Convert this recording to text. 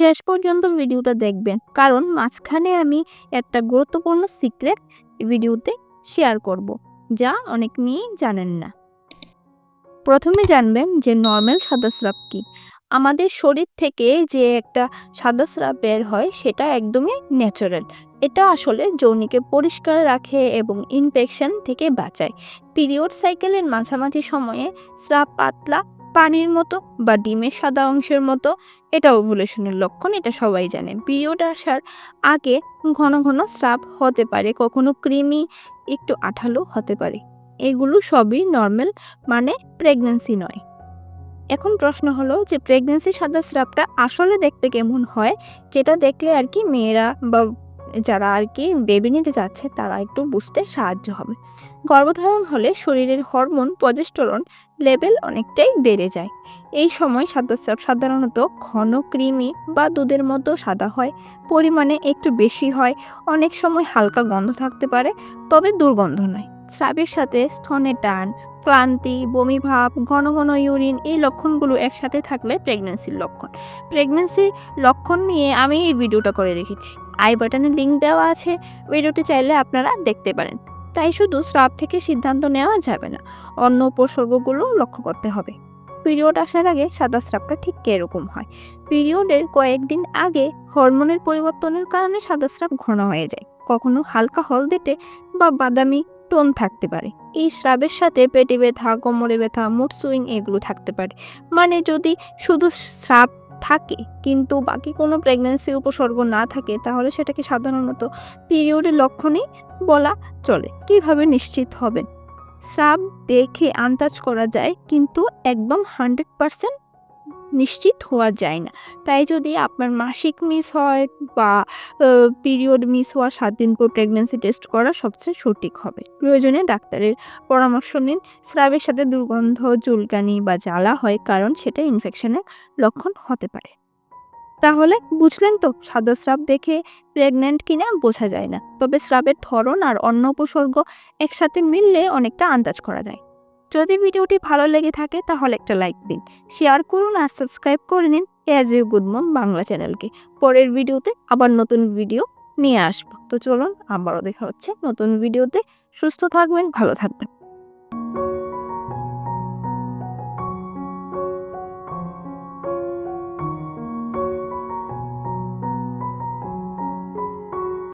শেষ পর্যন্ত ভিডিওটা দেখবেন। কারণ মাঝখানে আমি একটা গুরুত্বপূর্ণ সিক্রেট ভিডিওতে শেয়ার করব, যা অনেক নিয়েই জানেন না। প্রথমে জানবেন যে নর্মাল সাদা স্রাব কি। আমাদের শরীর থেকে যে একটা সাদা স্রাব বের হয়, সেটা একদমই ন্যাচারাল। এটা আসলে যৌনিকে পরিষ্কার রাখে এবং ইনফেকশন থেকে বাঁচায়। পিরিয়ড সাইকেলের মাঝামাঝি সময়ে স্রাব পাতলা পানির মতো বা ডিমের সাদা অংশের মতো। এটা ওভুলেশনের লক্ষণ, এটা সবাই জানে। পিরিয়ড আসার আগে ঘন ঘন স্রাব হতে পারে, কখনো ক্রিমি একটু আঠালো হতে পারে। এগুলো সবই নর্মাল মানে প্রেগন্যান্সি নয়। এখন প্রশ্ন হলো যে প্রেগন্যান্সি সাদা স্রাবটা আসলে দেখতে কেমন হয়? যেটা দেখলে আর কি মেয়েরা বা যারা আর কি বেবি নিতে যাচ্ছে তারা একটু বুঝতে সাহায্য হবে। গর্ভধারণ হলে শরীরের হরমোন প্রজেস্টেরন লেভেল অনেকটাই বেড়ে যায়। এই সময় সাদা স্রাব সাধারণত ঘন, ক্রিমি বা দুধের মতো সাদা হয়। পরিমাণে একটু বেশি হয়। অনেক সময় হালকা গন্ধ থাকতে পারে, তবে দুর্গন্ধ নয়। স্রাবের সাথে স্তনে টান, ক্লান্তি, বমি ভাব, ঘন ঘন ইউরিন এই লক্ষণগুলো একসাথে থাকলে প্রেগনেন্সির লক্ষণ। প্রেগনেন্সির লক্ষণ নিয়ে আমি এই ভিডিওটা করে রেখেছি। আই বাটনে লিঙ্ক দেওয়া আছে, ভিডিওটি চাইলে আপনারা দেখতে পারেন। তাই শুধু স্রাব থেকে সিদ্ধান্ত নেওয়া যাবে না, অন্য উপসর্গগুলো লক্ষ্য করতে হবে। পিরিয়ড আসার আগে সাদা স্রাবটা ঠিক কীরকম হয়? পিরিয়ডের কয়েকদিন আগে হরমোনের পরিবর্তনের কারণে সাদা স্রাব ঘন হয়ে যায়। কখনো হালকা হলদেটে বা বাদামি টোন থাকতে পারে। এই স্রাবের সাথে পেটে ব্যথা, কোমরে ব্যথা, মুড সুইং এগুলো থাকতে পারে। মানে যদি শুধু স্রাব থাকে, কিন্তু বাকি কোনো প্রেগনেন্সি উপসর্গ না থাকে, তাহলে সেটাকে সাধারণত পিরিয়ডের লক্ষণই বলা চলে। কীভাবে নিশ্চিত হবেন? স্রাব দেখে আন্দাজ করা যায়, কিন্তু একদম হান্ড্রেড পারসেন্ট নিশ্চিত হওয়া যায় না। তাই যদি আপনার মাসিক মিস হয় বা পিরিয়ড মিস হওয়া সাত দিন পর প্রেগনেন্সি টেস্ট করা সবচেয়ে সঠিক হবে। প্রয়োজনে ডাক্তারের পরামর্শ নিন। স্রাবের সাথে দুর্গন্ধ, চুলকানি বা জ্বালা হয় কারণ সেটা ইনফেকশনের লক্ষণ হতে পারে। তাহলে বুঝলেন তো, সাদা স্রাব দেখে প্রেগন্যান্ট কিনা বোঝা যায় না। তবে স্রাবের ধরন আর অন্য উপসর্গ একসাথে মিললে অনেকটা আন্দাজ করা যায়। যদি ভিডিওটি ভালো লেগে থাকে তাহলে একটা লাইক দিন, শেয়ার করুন আর সাবস্ক্রাইব করে নিন as you good mom Bangla চ্যানেলকে। পরের ভিডিওতে আবার নতুন ভিডিও নিয়ে আসব। তো চলুন আবারও দেখা হচ্ছে নতুন ভিডিওতে। সুস্থ থাকবেন, ভালো থাকবেন।